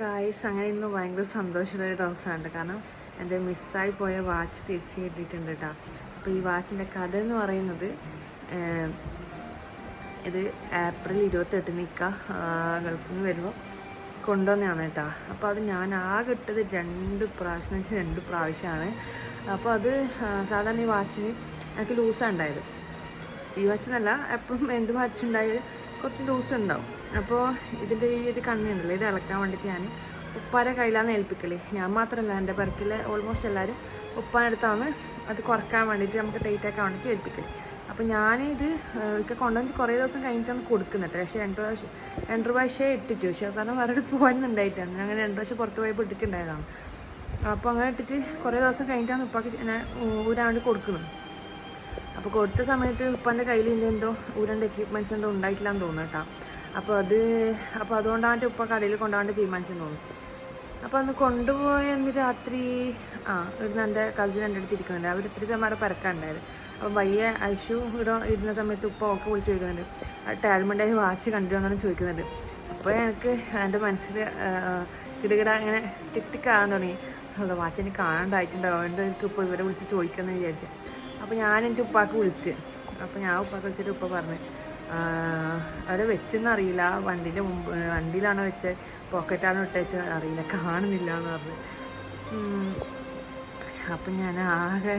Guys അങ്ങനെ ഇന്ന് ഭയങ്കര സന്തോഷമുള്ളൊരു ദിവസമാണ് കാരണം എന്റെ മിസ്സായി പോയ വാച്ച് തിരിച്ച് കിട്ടിയിട്ടുണ്ട് കേട്ടോ. അപ്പോൾ ഈ വാച്ചിന്റെ കഥ എന്ന് പറയുന്നത് ഇത് ഏപ്രിൽ ഇരുപത്തെട്ടിന് ഇക്ക ഗൾഫിൽ നിന്ന് വരുമ്പോൾ കൊണ്ടുവന്നതാണ് കേട്ടോ. അപ്പോൾ അത് ഞാൻ ആകെ ഇട്ടത് രണ്ട് പ്രാവശ്യം എന്ന് വെച്ചാൽ രണ്ട് പ്രാവശ്യമാണ്. അപ്പോൾ അത് സാധാരണ ഈ വാച്ചിന് എനിക്ക് ലൂസാണ് ഉണ്ടായത്. ഈ വാച്ചെന്നല്ല എപ്പോഴും എന്ത് വാച്ച് ഉണ്ടായാലും കുറച്ച് ലൂസ് ഉണ്ടാവും. അപ്പോൾ ഇതിന്റെ ഈ ഒരു കണ്ണിയുണ്ടല്ലോ ഇത് ഇളക്കാൻ വേണ്ടിയിട്ട് ഞാൻ ഉപ്പാരെ കയ്യിലാണ് ഏൽപ്പിക്കൽ. ഞാൻ മാത്രമല്ല എന്റെ പെർക്കിലെ ഓൾമോസ്റ്റ് എല്ലാവരും ഉപ്പാനടുത്താണ് അത് കുറയ്ക്കാൻ വേണ്ടിയിട്ട് നമുക്ക് ടൈറ്റ് ആക്കാൻ വേണ്ടിയിട്ട് ഏൽപ്പിക്കൽ. അപ്പോൾ ഞാനിത് ഒക്കെ കൊണ്ടുവന്ന് കുറേ ദിവസം കഴിഞ്ഞിട്ടാണ് കൊടുക്കുന്നുണ്ട് പക്ഷേ രണ്ട് പ്രാവശ്യം രണ്ട് പ്രാവശ്യമേ ഇട്ടിട്ട്. പക്ഷേ കാരണം വേറെ പോകാനുണ്ടായിട്ടാണ് അങ്ങനെ രണ്ട് പ്രാവശ്യം പുറത്ത് പോയപ്പോൾ ഇട്ടിട്ടുണ്ടായതാണ്. അപ്പോൾ അങ്ങനെ ഇട്ടിട്ട് കുറേ ദിവസം കഴിഞ്ഞിട്ടാണ് ഉപ്പാക്ക് ഞാൻ ഊരാൻ വേണ്ടി കൊടുക്കുന്നത്. അപ്പോൾ കൊടുത്ത സമയത്ത് ഉപ്പാന്റെ കയ്യിൽ ഇതിന്റെ എന്തോ ഊരണ്ട് എക്യുപ്മെന്റ്സ് എന്തോ ഉണ്ടായിട്ടില്ല എന്ന് തോന്നുന്നു കേട്ടോ അപ്പോൾ അത് അപ്പോൾ അതുകൊണ്ടാണ് ഉപ്പ കടയിൽ കൊണ്ടാണ്ട് തീരുമാനിച്ചെന്ന് തോന്നുന്നു. അപ്പോൾ അന്ന് കൊണ്ടുപോയ അന്ന് രാത്രി ആ ഇവിടുന്ന് എന്റെ കസിൻ എന്റെ അടുത്ത് ഇരിക്കുന്നുണ്ട്. അവർ ഇത്തിരി സമയം അവിടെ പരക്കാണ്ടായത് അപ്പോൾ വയ്യ ഐഷു ഇവിടെ ഇരുന്ന സമയത്ത് ഉപ്പ ഒക്കെ വിളിച്ച് ചോദിക്കുന്നുണ്ട്. ടാൽമന്റെ വാച്ച് കണ്ടു അങ്ങനെ ചോദിക്കുന്നുണ്ട്. അപ്പോൾ എനിക്ക് എന്റെ മനസ്സിൽ കിടകിട ഇങ്ങനെ ടിക് ടിക് തുടങ്ങി. അല്ല വാച്ച് എനിക്ക് കാണാണ്ടായിട്ടുണ്ടാവും അതുകൊണ്ട് എനിക്ക് ഇപ്പോൾ ഇവരെ വിളിച്ച് ചോദിക്കാമെന്ന് വിചാരിച്ചു. അപ്പോൾ ഞാൻ എന്റെ ഉപ്പാക്ക് വിളിച്ച്. അപ്പോൾ ഞാൻ ഉപ്പാക്ക് വിളിച്ചിട്ട് ഉപ്പ പറഞ്ഞു അവിടെ വെച്ചെന്ന് അറിയില്ല വണ്ടീന്റെ മുമ്പ് വണ്ടിയിലാണോ വെച്ചത് പോക്കറ്റാണോ ഇട്ടേച്ച് അറിയില്ല. കാണുന്നില്ല എന്ന് പറഞ്ഞു. അപ്പം ഞാൻ ആകെ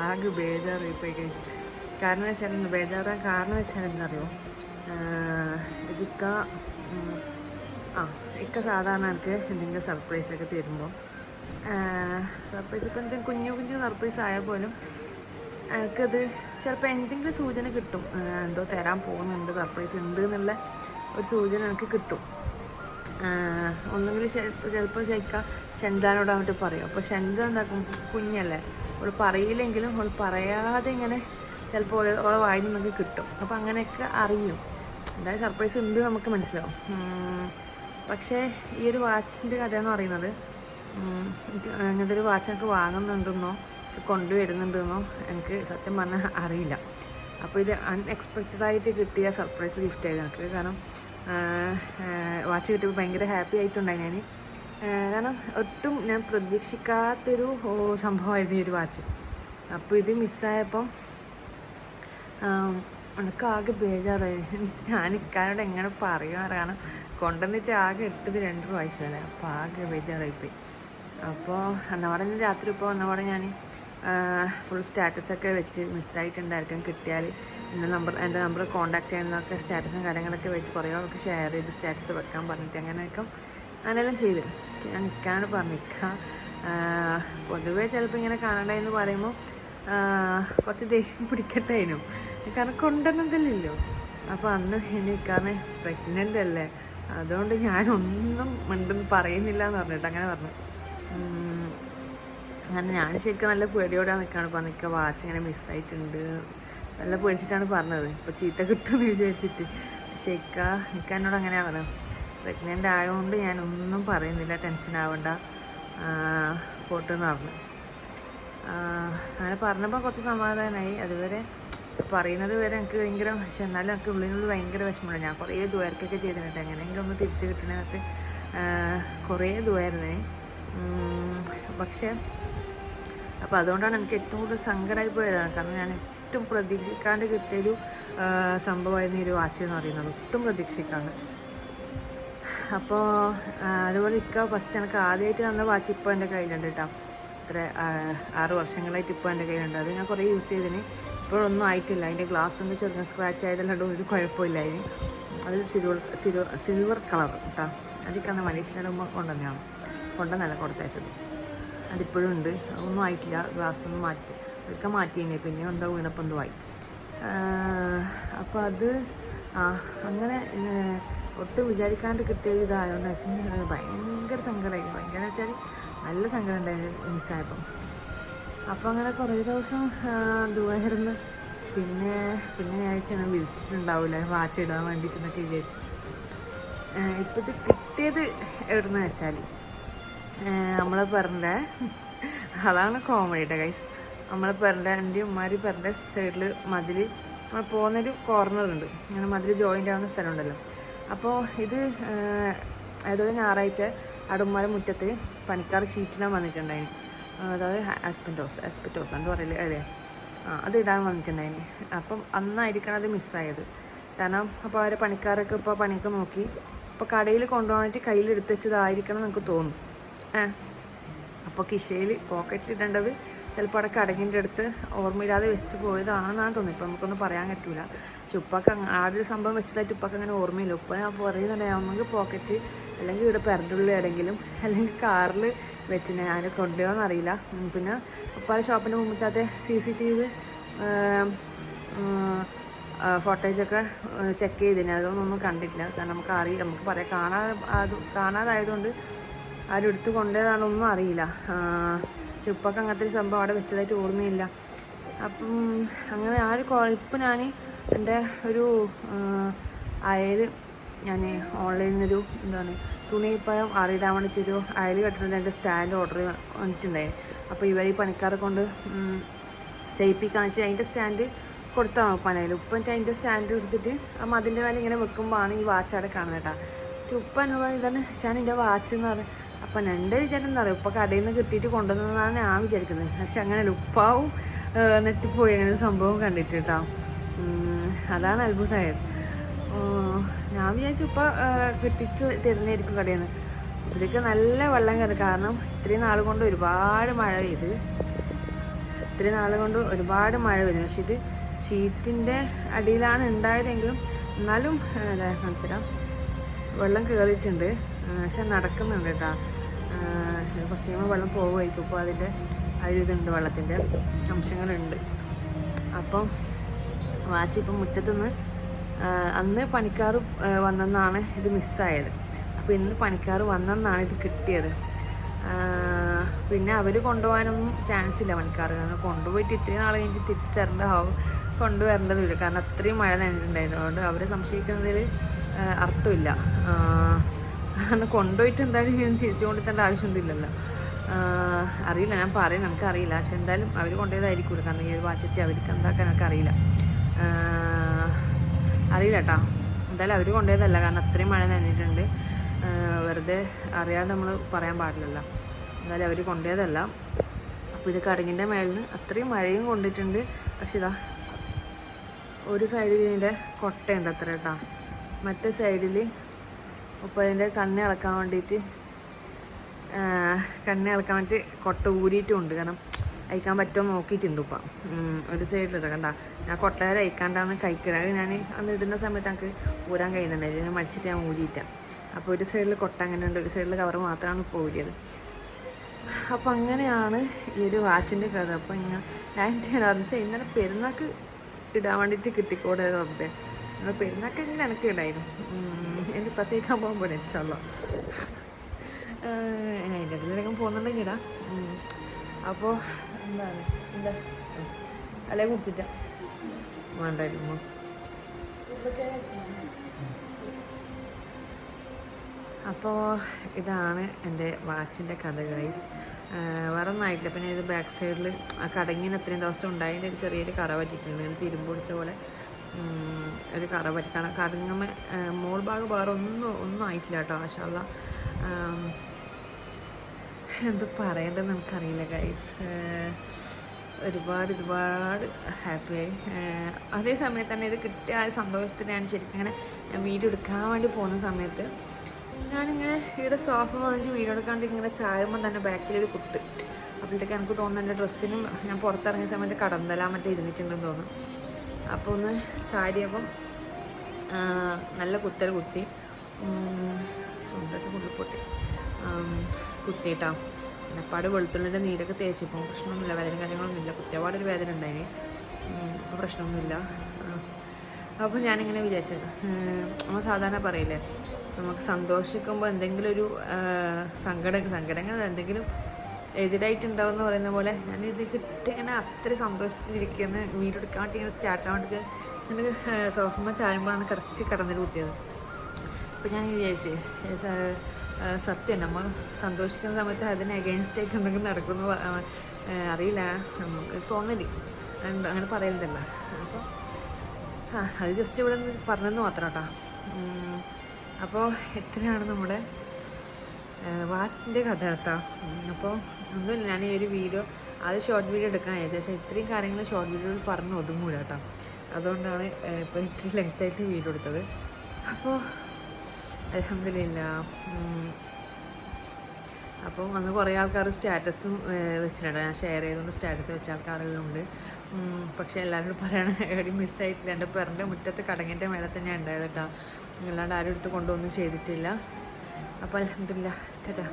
ആകെ ബേജാറായി പോയി കഴിച്ചു കാരണം വെച്ചാൽ ബേജാറാൻ കാരണം വെച്ചാൽ എന്തറിയോ ഇതിക്ക ആ ഇക്ക സാധാരണ എനിക്ക് എന്തെങ്കിലും സർപ്രൈസൊക്കെ തരുമ്പോൾ സർപ്രൈസ് ഇപ്പം എന്തെങ്കിലും കുഞ്ഞു കുഞ്ഞു സർപ്രൈസ് ആയാൽ പോലും എനിക്കത് ചിലപ്പോൾ എന്തെങ്കിലും സൂചന കിട്ടും. എന്തോ തരാൻ പോകുന്നുണ്ട് സർപ്രൈസ് ഉണ്ട് എന്നുള്ള ഒരു സൂചന എനിക്ക് കിട്ടും. ഒന്നുകിൽ ചിലപ്പോൾ ശരിക്കാം ഷെൻജാനോട് അങ്ങോട്ട് പറയും. അപ്പോൾ ഷെൻജ എന്താക്കും? കുഞ്ഞല്ലേ. അവൾ പറയില്ലെങ്കിലും അവൾ പറയാതെ ഇങ്ങനെ ചിലപ്പോൾ അവളെ വായിൽ നിന്നൊക്കെ കിട്ടും. അപ്പോൾ അങ്ങനെയൊക്കെ അറിയും. എന്തായാലും സർപ്രൈസ് ഉണ്ട് നമുക്ക് മനസ്സിലാവും. പക്ഷേ ഈ ഒരു വാച്ചിന്റെ കഥ എന്ന് പറയുന്നത് അങ്ങനത്തെ ഒരു വാച്ച് എനിക്ക് വാങ്ങുന്നുണ്ടെന്നോ? കൊണ്ടുവരുന്നുണ്ടെന്നോ എനിക്ക് സത്യം പറഞ്ഞാൽ അറിയില്ല. അപ്പോൾ ഇത് അൺഎക്സ്പെക്റ്റഡ് ആയിട്ട് കിട്ടിയ സർപ്രൈസ് ഗിഫ്റ്റ് ആയിരുന്നു. എനിക്ക് കാരണം വാച്ച് കിട്ടിയപ്പോൾ ഭയങ്കര ഹാപ്പി ആയിട്ടുണ്ടായി ഞാൻ കാരണം ഒട്ടും ഞാൻ പ്രതീക്ഷിക്കാത്തൊരു സംഭവമായിരുന്നു ഈ ഒരു വാച്ച് അപ്പോൾ ഇത് മിസ്സായപ്പോൾ എനിക്ക് ആകെ ബേജാറായി. ഞാൻ ഇക്കാനോട് എങ്ങനെ പറയുക കാരണം കൊണ്ടുവന്നിട്ട് ആകെ ഇട്ടത് രണ്ട് പ്രാവശ്യമല്ലേ. അപ്പോൾ ആകെ ബേജാറായിപ്പോയി. അപ്പോൾ അന്നവിടെ രാത്രി ഇപ്പോൾ അന്നവിടെ ഞാൻ ഫുൾ സ്റ്റാറ്റസൊക്കെ വെച്ച് മിസ്സായിട്ടുണ്ടായിരിക്കും കിട്ടിയാൽ. എന്റെ നമ്പർ എന്റെ നമ്പർ കോൺടാക്ട് ചെയ്യുന്നതൊക്കെ സ്റ്റാറ്റസും കാര്യങ്ങളൊക്കെ വെച്ച് കുറേ ആൾക്ക് ഷെയർ ചെയ്ത് സ്റ്റാറ്റസ് വെക്കാൻ പറഞ്ഞിട്ട് അങ്ങനെയൊക്കെ അങ്ങനെയെല്ലാം ചെയ്ത്. ഞാൻ നിൽക്കാനോട് പറഞ്ഞു നിൽക്കുക പൊതുവേ ചിലപ്പോൾ ഇങ്ങനെ കാണണ്ട എന്ന് പറയുമ്പോൾ കുറച്ച് ദേഷ്യം പിടിക്കട്ടായിരുന്നു കാരണം കൊണ്ടുവന്നതല്ലല്ലോ. അപ്പോൾ അന്ന് എനിക്കാണ് പ്രഗ്നന്റ് അല്ലേ? അതുകൊണ്ട് ഞാനൊന്നും മിണ്ടെന്ന് പറയുന്നില്ല എന്ന് പറഞ്ഞിട്ട് അങ്ങനെ പറഞ്ഞു. അങ്ങനെ ഞാൻ ശരിക്കും നല്ല പേടിയോടെ നിൽക്കുകയാണ് പറഞ്ഞത് നിൽക്കുക വാച്ച് ഇങ്ങനെ മിസ്സായിട്ടുണ്ട് നല്ല പേടിച്ചിട്ടാണ് പറഞ്ഞത്. ഇപ്പോൾ ചീത്ത കിട്ടുമെന്ന് വിചാരിച്ചിട്ട്. പക്ഷേ ഇക്ക ഇക്ക എന്നോട് അങ്ങനെ പറഞ്ഞു പ്രഗ്നന്റ് ആയതുകൊണ്ട് ഞാനൊന്നും പറയുന്നില്ല. ടെൻഷൻ ആവണ്ട. പോട്ടെന്ന് പറഞ്ഞു. അങ്ങനെ പറഞ്ഞപ്പോൾ കുറച്ച് സമാധാനമായി അതുവരെ പറയുന്നത് വരെ എനിക്ക് ഭയങ്കര പക്ഷെ എന്നാലും എനിക്ക് ഉള്ളിനുള്ളിൽ ഭയങ്കര വിഷമമുണ്ട്. ഞാൻ കുറേ ദുവർക്കൊക്കെ ചെയ്തിട്ടുണ്ട്. എങ്ങനെയെങ്കിലും ഒന്ന് തിരിച്ച് കിട്ടണമെന്നിട്ട് കുറേ ദുവായിരുന്നേ പക്ഷേ അപ്പോൾ അതുകൊണ്ടാണ് എനിക്ക് ഏറ്റവും കൂടുതൽ സങ്കടമായി പോയതാണ്. കാരണം ഞാൻ ഏറ്റവും പ്രതീക്ഷിക്കാണ്ട് കിട്ടിയൊരു സംഭവമായിരുന്നു ഈ ഒരു വാച്ച് എന്ന് പറയുന്നത്. ഒട്ടും പ്രതീക്ഷിക്കാണ്ട്. അപ്പോൾ അതുപോലെ ഇക്ക ഫസ്റ്റ് എനിക്ക് ആദ്യമായിട്ട് തന്ന വാച്ച് ഇപ്പോൾ എന്റെ കയ്യിലുണ്ട് കേട്ടോ. ഇത്ര ആറ് വർഷങ്ങളായിട്ട് ഇപ്പോൾ എന്റെ കയ്യിലുണ്ട്. അത് ഞാൻ കുറേ യൂസ് ചെയ്തതിന് ഇപ്പോഴൊന്നും ആയിട്ടില്ല. അതിന്റെ ഗ്ലാസ് ഒന്ന് ചെറുങ്ങനെ സ്ക്രാച്ച് ആയതല്ലാണ്ട് ഒരു കുഴപ്പമില്ല അതിന്. അത് സിൽവർ സിൽവർ സിൽവർ കളർ കേട്ടോ. അതൊക്കെ അന്ന് മലേഷ്യയുടെ മുമ്പ് കൊണ്ടുവന്നതാണ്. കൊണ്ടുവന്നല്ല കൊടുത്തയച്ചത്. അതിപ്പോഴും ഉണ്ട്. ഒന്നും ആയിട്ടില്ല. ഗ്ലാസ് ഒന്നും മാറ്റി ഒരിക്കൽ മാറ്റി കഴിഞ്ഞാൽ പിന്നെ എന്താ വീണപ്പം എന്തോ ആയി. അപ്പോൾ അത് അങ്ങനെ ഒട്ടും വിചാരിക്കാണ്ട് കിട്ടിയ ഒരു ഇതായതുകൊണ്ട് എനിക്ക് ഭയങ്കര സങ്കടമായി ഭയങ്കര വെച്ചാൽ നല്ല സങ്കടം ഉണ്ടായിരുന്നു മിസ്സായപ്പം. അപ്പോൾ അങ്ങനെ കുറേ ദിവസം ദുവായിരുന്നു പിന്നെ പിന്നെ ഞാൻ ഞാൻ വിളിച്ചിട്ടുണ്ടാവില്ല വാച്ച് ഇടാൻ വേണ്ടിയിട്ടെന്നൊക്കെ വിചാരിച്ചു. ഇപ്പോഴത്തെ കിട്ടിയത് നിന്ന് വെച്ചാൽ നമ്മളെ പറഞ്ഞ അതാണ് കോമഡിയുടെ കൈസ് നമ്മൾ പറഞ്ഞ എന്റെ ഉമ്മാരി പറഞ്ഞ സൈഡിൽ മതിൽ നമ്മൾ പോകുന്നൊരു കോർണറുണ്ട് അങ്ങനെ മതിൽ ജോയിന്റ് ആവുന്ന സ്ഥലമുണ്ടല്ലോ. അപ്പോൾ ഇത് ഏതോ ഒരു ഞായറാഴ്ച അടുമാര മുറ്റത്ത് പണിക്കാർ ഷീറ്റിടാൻ വന്നിട്ടുണ്ടായിന്. അതായത് ഹസ്ബൻഡ് ആസ്പെറ്റോസ് എന്ന് പറയില്ലേ അല്ലേ? ആ അത് ഇടാൻ വന്നിട്ടുണ്ടായിന്. അപ്പം അന്നായിരിക്കണം അത് മിസ്സായത് കാരണം അപ്പോൾ അവരെ പണിക്കാരൊക്കെ ഇപ്പോൾ പണിയൊക്കെ നോക്കി അപ്പോൾ കടയിൽ കൊണ്ടുപോകാനായിട്ട് കയ്യിലെടുത്ത് വെച്ചതായിരിക്കണം നമുക്ക് തോന്നും അപ്പോൾ കിശയിൽ പോക്കറ്റിൽ ഇടേണ്ടത് ചിലപ്പോൾ അവിടെ കടകിന്റെ അടുത്ത് ഓർമ്മയില്ലാതെ വെച്ച് പോയതാണെന്നാണ് തോന്നുന്നത് ഇപ്പം നമുക്കൊന്നും പറയാൻ പറ്റൂല. പക്ഷെ ഉപ്പാക്ക് ആടൊരു സംഭവം വെച്ചതായിട്ട് ഉപ്പാക്ക് അങ്ങനെ ഓർമ്മയില്ല. ഉപ്പ ഞാൻ പറയുന്നുണ്ട് നമുക്ക് പോക്കറ്റ് അല്ലെങ്കിൽ ഇവിടെ പെരണ്ടുള്ളിൽ എവിടെയെങ്കിലും അല്ലെങ്കിൽ കാറിൽ വെച്ച് ഞാൻ കൊണ്ടുപോകാൻ അറിയില്ല. പിന്നെ ഉപ്പാടെ ഷോപ്പിന്റെ മുമ്പത്തെ സി സി ടി വി ഫോട്ടേജൊക്കെ ചെക്ക് ചെയ്തിന്. അതൊന്നും കണ്ടിട്ടില്ല. കാരണം നമുക്ക് അറിയില്ല. നമുക്ക് പറയാം കാണാ അത് കാണാതായതുകൊണ്ട് ആരും എടുത്ത് കൊണ്ടുപോയതാണൊന്നും അറിയില്ല. പക്ഷെ ഉപ്പൊക്കെ അങ്ങനത്തെ ഒരു സംഭവം അവിടെ വെച്ചതായിട്ട് ഓർമ്മയില്ല. അപ്പം അങ്ങനെ ആ ഒരു ഇപ്പം ഞാൻ എന്റെ ഒരു അയൽ ഞാൻ ഓൺലൈനിൽ നിന്നൊരു എന്താണ് തുണി ഇപ്പം അറിയിടാൻ വേണ്ടിയിട്ടൊരു അയൽ കെട്ടിട്ടുണ്ട്. എന്റെ സ്റ്റാൻഡ് ഓർഡർ വന്നിട്ടുണ്ടായി അപ്പോൾ ഇവർ ഈ പണിക്കാരെ കൊണ്ട് ചെയ്യിപ്പിക്കാന്ന് വെച്ചാൽ അതിന്റെ സ്റ്റാൻഡ് കൊടുത്താൽ നോക്കാനായാലും ഉപ്പൻ അതിന്റെ സ്റ്റാൻഡ് എടുത്തിട്ട് ആ മതിന്റെ മേലെ ഇങ്ങനെ വെക്കുമ്പോഴാണ് ഈ വാച്ച് അവിടെ കാണുന്നത് കേട്ടോ. ഉപ്പ എന്നോട് ഇതാണ് ഷാൻ എന്റെ വാച്ച് എന്ന് പറയും അപ്പം എന്റെ വിചാരം എന്താ പറയുക ഉപ്പ കടയിൽ നിന്ന് കിട്ടിയിട്ട് കൊണ്ടുവന്നതാണ് ഞാൻ വിചാരിക്കുന്നത്. പക്ഷെ അങ്ങനെ ഉപ്പാവും നെട്ടിപ്പോയി അങ്ങനെ സംഭവം കണ്ടിട്ട് കേട്ടോ അതാണ് അത്ഭുതമായത് ഞാൻ വിചാരിച്ചു ഉപ്പ കിട്ടിയിട്ട് തരുന്നതായിരിക്കും കടയിൽ നിന്ന് ഇതിലേക്ക് നല്ല വെള്ളം കയറി കാരണം ഇത്രയും നാൾ കൊണ്ട് ഒരുപാട് മഴ പെയ്ത്. ഇത്രയും നാൾ കൊണ്ട് ഒരുപാട് മഴ പെയ്തു. പക്ഷെ ഇത് ഷീറ്റിന്റെ അടിയിലാണ് ഉണ്ടായതെങ്കിലും എന്നാലും എന്താ ഇതാ വെള്ളം കയറിയിട്ടുണ്ട് പക്ഷെ നടക്കുന്നുണ്ട് കേട്ടോ. കുറച്ച് കഴിയുമ്പോൾ വെള്ളം പോകുമായിരിക്കും. ഇപ്പോൾ അതിന്റെ ഇതുണ്ട് വെള്ളത്തിന്റെ അംശങ്ങളുണ്ട്. അപ്പം വാച്ച് ഇപ്പം മുറ്റത്തുനിന്ന് അന്ന് പണിക്കാർ വന്നെന്നാണ് ഇത് മിസ്സായത്. അപ്പോൾ ഇന്ന് പണിക്കാർ വന്നെന്നാണ് ഇത് കിട്ടിയത്. പിന്നെ അവർ കൊണ്ടുപോകാനൊന്നും ചാൻസ് ഇല്ല പണിക്കാർ കാരണം കൊണ്ടുപോയിട്ട് ഇത്രയും നാൾ കഴിഞ്ഞ് തിരിച്ച് തരേണ്ടതാവും കൊണ്ടുവരേണ്ടതില്ല. കാരണം അത്രയും മഴ നനഞ്ഞിട്ടുണ്ടായിരുന്നു. അതുകൊണ്ട് അവരെ സംശയിക്കുന്നതിൽ അർത്ഥമില്ല. കാരണം കൊണ്ടുപോയിട്ട് എന്തായാലും ഇങ്ങനെ തിരിച്ചു കൊണ്ടുതരേണ്ട ആവശ്യമൊന്നുമില്ലല്ലോ. ഇല്ലല്ലോ അറിയില്ല ഞാൻ പറയും നമുക്ക് അറിയില്ല പക്ഷെ എന്തായാലും അവർ കൊണ്ടുപോയതായിരിക്കില്ല കാരണം ഈ ഒരു വാച്ചത്തി അവർക്ക് എന്താക്കാൻ എനിക്ക് അറിയില്ല. കേട്ടോ എന്തായാലും അവർ കൊണ്ടുപോയതല്ല. കാരണം അത്രയും മഴ നനഞ്ഞിട്ടുണ്ട്. വെറുതെ അറിയാതെ നമ്മൾ പറയാൻ പാടില്ലല്ലോ. എന്തായാലും അവർ കൊണ്ടുപോയതല്ല. അപ്പോൾ ഇത് കടങ്ങിന്റെ മേളിൽ നിന്ന് അത്രയും മഴയും കൊണ്ടിട്ടുണ്ട്. പക്ഷേ ഇതാ ഒരു സൈഡിൽ ഇതിന്റെ കൊട്ടയുണ്ട് അത്ര കേട്ടോ മറ്റേ സൈഡിൽ ഇപ്പോൾ അതിന്റെ കണ്ണ് ഇളക്കാൻ വേണ്ടിയിട്ട് കണ്ണ് ഇളക്കാൻ വേണ്ടി കൊട്ട ഊരിയിട്ടുമുണ്ട് കാരണം അയക്കാൻ പറ്റുമോ നോക്കിയിട്ടുണ്ട് ഇപ്പം ഒരു സൈഡിലിട്ട്. കണ്ട ഞാൻ കൊട്ടകര അയക്കാണ്ടാന്ന് കഴിക്കണ. ഞാൻ അന്ന് ഇടുന്ന സമയത്ത് എനിക്ക് ഊരാൻ കഴിയുന്നുണ്ടായിരുന്നു ഞാൻ മടിച്ചിട്ട് ഞാൻ ഊരിയിട്ട അപ്പോൾ ഒരു സൈഡിൽ കൊട്ട അങ്ങനെ ഉണ്ട് ഒരു സൈഡിൽ കവർ മാത്രമാണ് ഇപ്പോൾ ഊരിയത്. അപ്പം അങ്ങനെയാണ് ഈ ഒരു വാച്ചിന്റെ കഥ. അപ്പം ഇങ്ങനെ ഞാൻ എന്താണെന്ന് വെച്ചാൽ ഇന്നലെ പെരുന്നാക്ക് ഇടാൻ വേണ്ടിയിട്ട് കിട്ടിക്കൂടെ റബ്ബേ. പെരുന്നാക്ക് എങ്ങനെ എനിക്ക് ഇടായിരുന്നു? ഉം, എനിക്ക് പോകാൻ പോണേ ഇൻഷാല്ലോ അതിന്റെ അതിലേക്കും പോകുന്നുണ്ടെങ്കിൽ ഇടാം. അപ്പോൾ എന്താണ്? എന്താ? അല്ലെ കുടിച്ചിട്ടാ? വേണ്ടായിരുന്നു അപ്പോൾ ഇതാണ് എന്റെ വാച്ചിന്റെ കഥ ഗൈസ് വേറെ പിന്നെ ഇത് ബാക്ക് സൈഡിൽ ആ കടങ്ങിന് അത്രയും ദിവസം ഉണ്ടായതിന്റെ ഒരു ചെറിയൊരു കറ പറ്റിയിട്ടുണ്ട്. ഇങ്ങനെ തിരുമ്പ് പിടിച്ച പോലെ. ഒരു കറ പറ്റി കാരണം കടങ്ങമ്മ മോൾ ഭാഗം വേറെ ഒന്നും ഒന്നും ആയിട്ടില്ല കേട്ടോ മാഷാല്ല. എന്ത് പറയേണ്ടത് നമുക്കറിയില്ല ഗൈസ് ഒരുപാട് ഒരുപാട് ഹാപ്പിയായി അതേ സമയത്ത് തന്നെ ഇത് കിട്ടിയ ആ സന്തോഷത്തിന് ഞാൻ ശരിക്കും ഇങ്ങനെ ഞാൻ വീഡിയോ എടുക്കാൻ വേണ്ടി പോകുന്ന സമയത്ത് ഞാനിങ്ങനെ ഇവിടെ സോഫ വാങ്ങിച്ച് വീഡിയോ എടുക്കാണ്ട് ഇങ്ങനെ ചാരുമ്പോൾ തന്നെ ബാക്കിലൊരു കുത്ത്. അപ്പോഴത്തേക്ക് എനിക്ക് തോന്നുന്നു എന്റെ ഡ്രസ്സിനും ഞാൻ പുറത്തിറങ്ങിയ സമയത്ത് കടന്തലാൻ മറ്റേ ഇരുന്നിട്ടുണ്ടെന്ന് തോന്നുന്നു. അപ്പോൾ ഒന്ന് ചാരിയപ്പം നല്ല കുത്തൽ കുത്തി. ചുണ്ടൊക്കെ കൊണ്ടുപൊട്ടി കുത്തിയിട്ടാ. പിന്നെപ്പാട് വെളുത്തുള്ളിന്റെ നീരൊക്കെ തേച്ചിപ്പോൾ പ്രശ്നമൊന്നുമില്ല വേദന കാര്യങ്ങളൊന്നുമില്ല. കുത്തിയപാടൊരു വേദന ഉണ്ടായിന്. അപ്പോൾ പ്രശ്നമൊന്നുമില്ല. അപ്പോൾ ഞാനിങ്ങനെ വിചാരിച്ചത് നമ്മൾ സാധാരണ പറയില്ലേ നമുക്ക് സന്തോഷിക്കുമ്പോൾ എന്തെങ്കിലും ഒരു സങ്കടം സങ്കടങ്ങൾ എന്തെങ്കിലും എതിരായിട്ടുണ്ടാവും എന്ന് പറയുന്ന പോലെ ഞാൻ ഇത് കിട്ടി ഇങ്ങനെ അത്ര സന്തോഷത്തിലിരിക്കുന്ന. വീഡിയോ എടുക്കാൻ വേണ്ടി ഇങ്ങനെ സ്റ്റാർട്ട് ആവാൻ വേണ്ടി ഇങ്ങനെ സോഫമ്മ ചാരുമ്പോഴാണ് കറക്റ്റ് കടന്നിൽ കുത്തിയത് അപ്പോൾ ഞാൻ വിചാരിച്ച് സത്യം നമ്മൾ സന്തോഷിക്കുന്ന സമയത്ത് അതിന് അഗെയിൻസ്റ്റായിട്ട് എന്തെങ്കിലും നടക്കുമെന്ന് അറിയില്ല. നമുക്ക് തോന്നൽ. അങ്ങനെ പറയലുണ്ടല്ലോ. അപ്പോൾ ആ അത് ജസ്റ്റ് ഇവിടെ നിന്ന് പറഞ്ഞെന്ന് മാത്രം കേട്ടോ. അപ്പോൾ എത്രയാണ് നമ്മുടെ വാച്ചിന്റെ കഥ കേട്ടോ. അപ്പോൾ ഒന്നുമില്ല. ഞാൻ ഈ ഒരു വീഡിയോ അത് ഷോർട്ട് വീഡിയോ എടുക്കാൻ അയച്ചു പക്ഷേ ഇത്രയും കാര്യങ്ങൾ ഷോർട്ട് വീഡിയോയിൽ പറഞ്ഞ് ഒതുങ്ങൂല കേട്ടോ. അതുകൊണ്ടാണ് ഇപ്പോൾ ഇത്രയും ലെങ്ത് ആയിട്ട് വീഡിയോ എടുത്തത്. അപ്പോൾ അലഹമില്ല അപ്പോൾ അന്ന് കുറേ ആൾക്കാർ സ്റ്റാറ്റസും വെച്ചിട്ടുണ്ട് ഞാൻ ഷെയർ ചെയ്തുകൊണ്ട് സ്റ്റാറ്റസ് വെച്ച ആൾക്കാരെല്ലാം ഉം, പക്ഷേ എല്ലാവരോടും പറയണ എവിടെ മിസ്സായിട്ടില്ല എന്റെ പെറിന്റെ മുറ്റത്ത് കടങ്ങിന്റെ മേലെ തന്നെ ഉണ്ടായത് കേട്ടോ. അല്ലാണ്ട് ആരും എടുത്ത് കൊണ്ടുവന്നും ചെയ്തിട്ടില്ല. അപ്പോൾ അലഹമില്ല ടാറ്റാ.